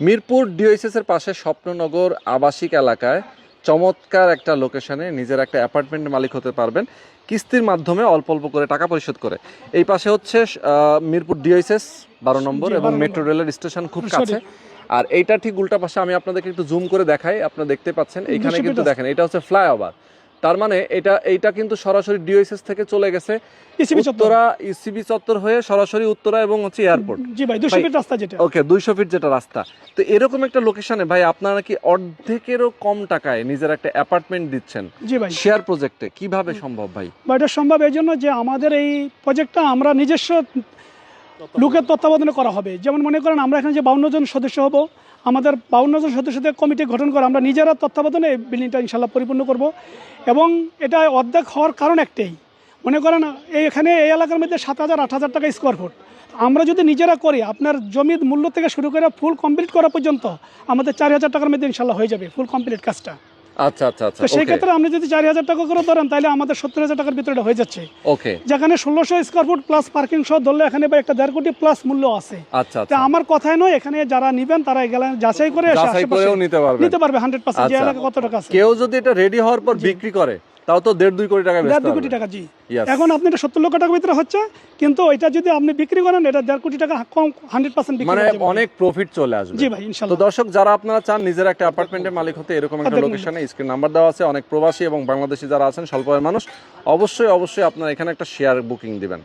মিরপুর ডিওএসএস এর পাশে স্বপ্ননগর আবাসিক এলাকায় চমৎকার একটা লোকেশনে নিজের একটা অ্যাপার্টমেন্টের মালিক হতে পারবেন। কিস্তির মাধ্যমে অল্প অল্প করে টাকা পরিশোধ করে। এই পাশে হচ্ছে মিরপুর ডিওএসএস বারো নম্বর এবং 12 মেট্রো রেলের স্টেশন খুব। কাছে। আর এইটা ঠিক উল্টা পাশে আমি আপনাদেরকে একটু জুম করে দেখাই আপনারা দেখতে পাচ্ছেন। এইখানে কিন্তু দেখেন এটা হচ্ছে ফ্লাইওভার তার মানে এটা এইটা কিন্তু সরাসরি ডিওএসএস থেকে চলে গেছে। ইসিবি চত্বর। উত্তরা ইসিবি চত্বর হয়ে সরাসরি উত্তরা এবং হচ্ছে এয়ারপোর্ট। জি ভাই দুশো ভাই, ফিট রাস্তা যেটা। ওকে দুইশো ফিট যেটা রাস্তা। তো এরকম একটা লোকেশনে ভাই আপনারা কি অর্ধেকেরও কম টাকায় নিজের একটা অ্যাপার্টমেন্ট দিচ্ছেন? জি ভাই। শেয়ার প্রজেক্টে কীভাবে সম্ভব ভাই? এটা সম্ভব এই জন্য যে আমাদের এই প্রজেক্টটা আমরা নিজস্ব লোকের তত্ত্বাবধানে করা হবে। যেমন মনে করেন, আমরা এখানে যে বাউন্ন জন সদস্য হব, আমাদের বাউন্ন জন সদস্যদের কমিটি গঠন করে আমরা নিজেরা তত্ত্বাবধানে এই বিল্ডিংটা ইনশাল্লাহ পরিপূর্ণ করব। এবং এটা অর্ধেক হওয়ার কারণ একটাই। মনে করেন এখানে এই এলাকার মধ্যে সাত হাজার, আট হাজার টাকা স্কোয়ার ফুট আমরা যদি নিজেরা করি, আপনার জমির মূল্য থেকে শুরু করে ফুল কমপ্লিট করা পর্যন্ত আমাদের চার হাজার টাকার মধ্যে ইনশাল্লাহ হয়ে যাবে, ফুল কমপ্লিট কাজটা। আচ্ছা আচ্ছা আচ্ছা তো সেই ক্ষেত্রে আপনি যদি চারি হাজার টাকা করে ধরেন তাহলে আমাদের সত্তর হাজার টাকার ভিতরে হয়ে যাচ্ছে। ওকে যেখানে ষোলোশো স্কোয়ার ফুট প্লাস পার্কিং সহ ধরলে এখানে একটা দেড় কোটি প্লাস মূল্য আছে। আচ্ছা তা আচ্ছা। আমার কথাই নয় এখানে যারা নিবেন তারা গেলেন যাচাই করে যাচাই করেও নিতে পারবে নিতে পারবে হান্ড্রেড পার্সেন্ট কত টাকা আছে? কেউ যদি এটা রেডি হওয়ার পর বিক্রি করে তাও তো দেড় দুই কোটি টাকা দেড় দুই কোটি টাকা জি। এখন আপনি এটা সত্তর লক্ষ টাকার ভিতরে হচ্ছে কিন্তু এটা যদি আপনি বিক্রি করেন এটা দেড় কোটি টাকা কম হান্ড্রেড পার্সেন্ট মানে অনেক প্রফিট চলে আসবে। জি ভাই তো দর্শক যারা আপনারা চান নিজের একটা অ্যাপার্টমেন্টের মালিক হতে এরকম একটা লোকেশনে স্ক্রিন নাম্বার দেওয়া আছে অনেক প্রবাসী এবং বাংলাদেশি যারা আছেন স্বল্প মানুষ অবশ্যই অবশ্যই আপনারা এখানে একটা শেয়ার বুকিং দিবেন।